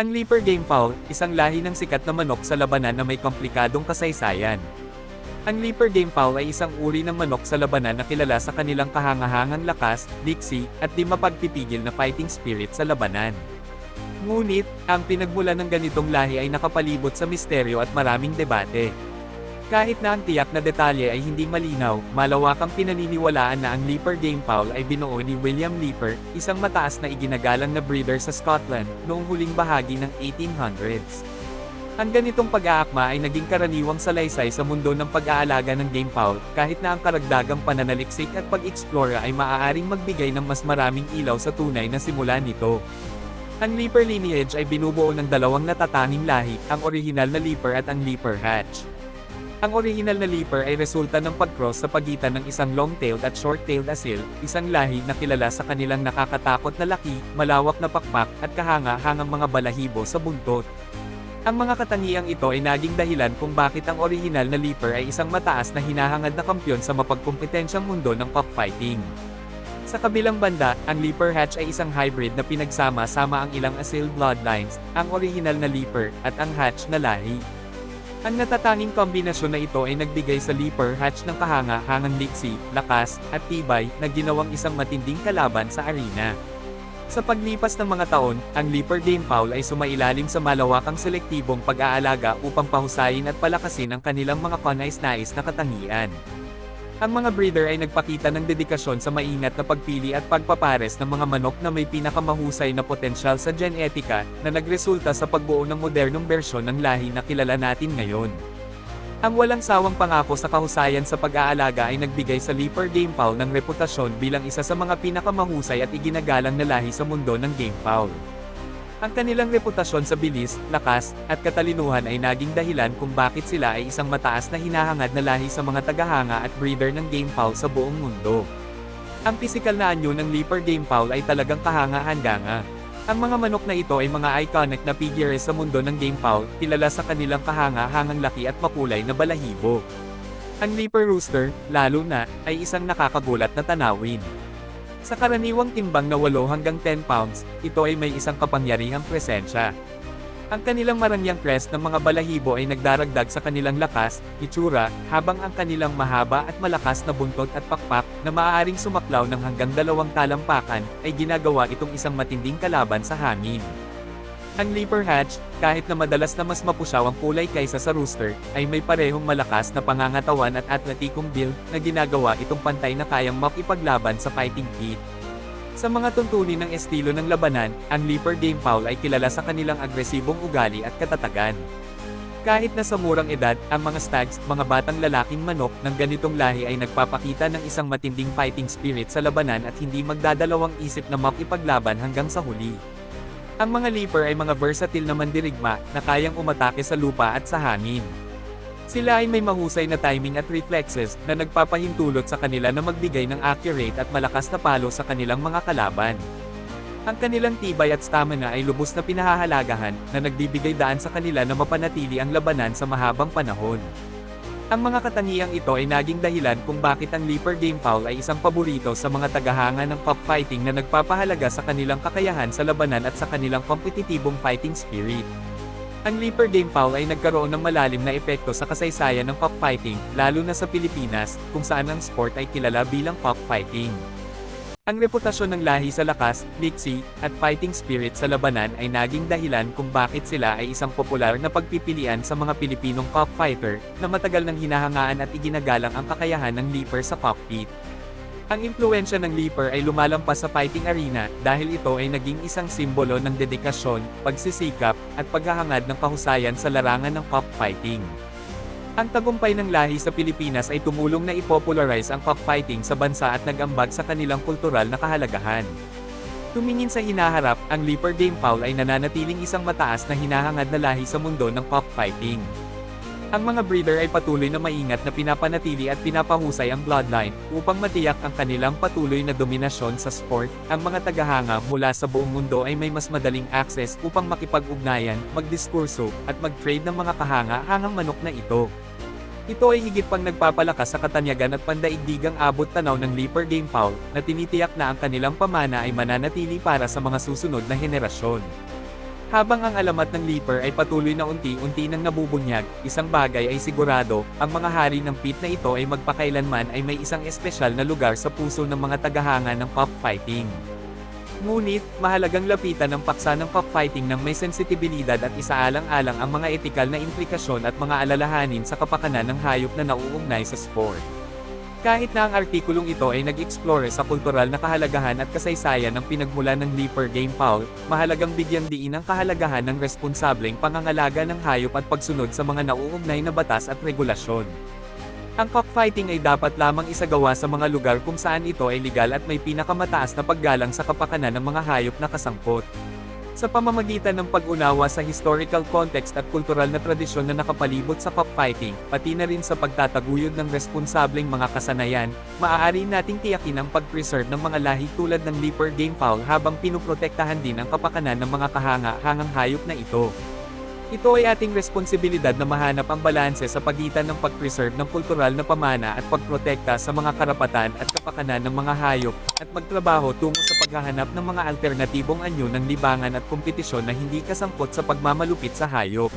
Ang Leaper Game Fowl, isang lahi ng sikat na manok sa labanan na may komplikadong kasaysayan. Ang Leaper Game Fowl ay isang uri ng manok sa labanan na kilala sa kanilang kahangahangang lakas, diksi, at di mapagpipigil na fighting spirit sa labanan. Ngunit, ang pinagmula ng ganitong lahi ay nakapalibot sa misteryo at maraming debate. Kahit na ang tiyak na detalye ay hindi malinaw, malawakang pinaniniwalaan na ang Leaper Game Fowl ay binuo ni William Leaper, isang mataas na iginagalang na breeder sa Scotland, noong huling bahagi ng 1800s. Ang ganitong pag-aakma ay naging karaniwang salaysay sa mundo ng pag-aalaga ng game fowl, kahit na ang karagdagang pananaliksik at pag-explore ay maaaring magbigay ng mas maraming ilaw sa tunay na simula nito. Ang Leaper lineage ay binubuo ng dalawang natatanging lahi, ang orihinal na Leaper at ang Leaper Hatch. Ang orihinal na Leaper ay resulta ng pag-cross sa pagitan ng isang long-tailed at short-tailed asil, isang lahi na kilala sa kanilang nakakatakot na laki, malawak na pakpak, at kahanga-hangang mga balahibo sa buntot. Ang mga katangiang ito ay naging dahilan kung bakit ang orihinal na Leaper ay isang mataas na hinahangad na kampyon sa mapagkumpetensyang mundo ng cockfighting. Sa kabilang banda, ang Leaper Hatch ay isang hybrid na pinagsama-sama ang ilang asil bloodlines, ang orihinal na Leaper, at ang Hatch na lahi. Ang natatanging kombinasyon na ito ay nagbigay sa Leaper Hatch ng kahanga-hangang liksi, lakas, at tibay, na ginawang isang matinding kalaban sa arena. Sa paglipas ng mga taon, ang Leaper Game Fowl ay sumailalim sa malawakang selektibong pag-aalaga upang pahusayin at palakasin ang kanilang mga kanais-nais na katangian. Ang mga breeder ay nagpakita ng dedikasyon sa maingat na pagpili at pagpapares ng mga manok na may pinakamahusay na potensyal sa genetika, na nagresulta sa pagbuo ng modernong bersyon ng lahi na kilala natin ngayon. Ang walang sawang pangako sa kahusayan sa pag-aalaga ay nagbigay sa Leaper Game Fowl ng reputasyon bilang isa sa mga pinakamahusay at iginagalang na lahi sa mundo ng game fowl. Ang kanilang reputasyon sa bilis, lakas, at katalinuhan ay naging dahilan kung bakit sila ay isang mataas na hinahangad na lahi sa mga tagahanga at breeder ng game fowl sa buong mundo. Ang pisikal na anyo ng Leaper Game Fowl ay talagang kahanga-hanganga. Ang mga manok na ito ay mga iconic na figures sa mundo ng game fowl, kilala sa kanilang kahanga-hangang laki at makulay na balahibo. Ang Leaper Rooster, lalo na, ay isang nakakagulat na tanawin. Sa karaniwang timbang na 8 hanggang 10 pounds, ito ay may isang kapangyarihang presensya. Ang kanilang marangyang crest ng mga balahibo ay nagdaragdag sa kanilang lakas, itsura, habang ang kanilang mahaba at malakas na buntot at pakpak, na maaaring sumaklaw ng hanggang dalawang talampakan, ay ginagawa itong isang matinding kalaban sa hangin. Ang Leaper Hatch, kahit na madalas na mas mapusyaw ang kulay kaysa sa rooster, ay may parehong malakas na pangangatawan at atletikong build na ginagawa itong pantay na kayang makipaglaban sa fighting fit. Sa mga tuntunin ng estilo ng labanan, ang Leaper Game Fowl ay kilala sa kanilang agresibong ugali at katatagan. Kahit na sa murang edad, ang mga stags, mga batang lalaking manok ng ganitong lahi ay nagpapakita ng isang matinding fighting spirit sa labanan at hindi magdadalawang isip na makipaglaban hanggang sa huli. Ang mga leaper ay mga versatile na mandirigma na kayang umatake sa lupa at sa hangin. Sila ay may mahusay na timing at reflexes na nagpapahintulot sa kanila na magbigay ng accurate at malakas na palo sa kanilang mga kalaban. Ang kanilang tibay at stamina ay lubos na pinahahalagahan na nagbibigay daan sa kanila na mapanatili ang labanan sa mahabang panahon. Ang mga katangiang ito ay naging dahilan kung bakit ang Leaper Game Fowl ay isang paborito sa mga tagahanga ng cockfighting na nagpapahalaga sa kanilang kakayahan sa labanan at sa kanilang kompetitibong fighting spirit. Ang Leaper Game Fowl ay nagkaroon ng malalim na epekto sa kasaysayan ng cockfighting, lalo na sa Pilipinas, kung saan ang sport ay kilala bilang cockfighting. Ang reputasyon ng lahi sa lakas, liksi, at fighting spirit sa labanan ay naging dahilan kung bakit sila ay isang popular na pagpipilian sa mga Pilipinong cockfighter, na matagal nang hinahangaan at iginagalang ang kakayahan ng leaper sa cockpit. Ang impluensya ng leaper ay lumalampas sa fighting arena dahil ito ay naging isang simbolo ng dedikasyon, pagsisikap, at paghahangad ng kahusayan sa larangan ng cockfighting. Ang tagumpay ng lahi sa Pilipinas ay tumulong na ipopularize ang cockfighting sa bansa at nag-ambag sa kanilang kultural na kahalagahan. Tumingin sa hinaharap, ang Leaper Game Fowl ay nananatiling isang mataas na hinahangad na lahi sa mundo ng cockfighting. Ang mga breeder ay patuloy na maingat na pinapanatili at pinapahusay ang bloodline upang matiyak ang kanilang patuloy na dominasyon sa sport. Ang mga tagahanga mula sa buong mundo ay may mas madaling access upang makipag-ugnayan, magdiskurso, at mag-trade ng mga kahanga-hangang manok na ito. Ito ay higit pang nagpapalakas sa katanyagan at pandaigdigang abot tanaw ng Leaper Game Fowl, na tinitiyak na ang kanilang pamana ay mananatili para sa mga susunod na henerasyon. Habang ang alamat ng leaper ay patuloy na unti-unti nang nabubunyag, isang bagay ay sigurado, ang mga hari ng pit na ito ay magpakailanman ay may isang espesyal na lugar sa puso ng mga tagahanga ng pop fighting. Ngunit, mahalagang lapitan ng paksa ng pop fighting ng may sensitibilidad at isaalang-alang ang mga etikal na implikasyon at mga alalahanin sa kapakanan ng hayop na nauugnay sa sport. Kahit na ang artikulong ito ay nag-explore sa kultural na kahalagahan at kasaysayan ng pinagmulan ng Leaper Game Foul, mahalagang bigyan diin ang kahalagahan ng responsableng pangangalaga ng hayop at pagsunod sa mga nauugnay na batas at regulasyon. Ang cockfighting ay dapat lamang isagawa sa mga lugar kung saan ito ay legal at may pinakamataas na paggalang sa kapakanan ng mga hayop na kasangkot. Sa pamamagitan ng pag-unawa sa historical context at kultural na tradisyon na nakapalibot sa cockfighting, pati na rin sa pagtataguyod ng responsableng mga kasanayan, maaari nating tiyakin ang pag-preserve ng mga lahi tulad ng leaper game fowl habang pinuprotektahan din ang kapakanan ng mga kahanga-hangang hayop na ito. Ito ay ating responsibilidad na mahanap ang balanse sa pagitan ng pag-preserve ng kultural na pamana at pagprotekta sa mga karapatan at kapakanan ng mga hayop, at magtrabaho tungo sa paghahanap ng mga alternatibong anyo ng libangan at kompetisyon na hindi kasangkot sa pagmamalupit sa hayop.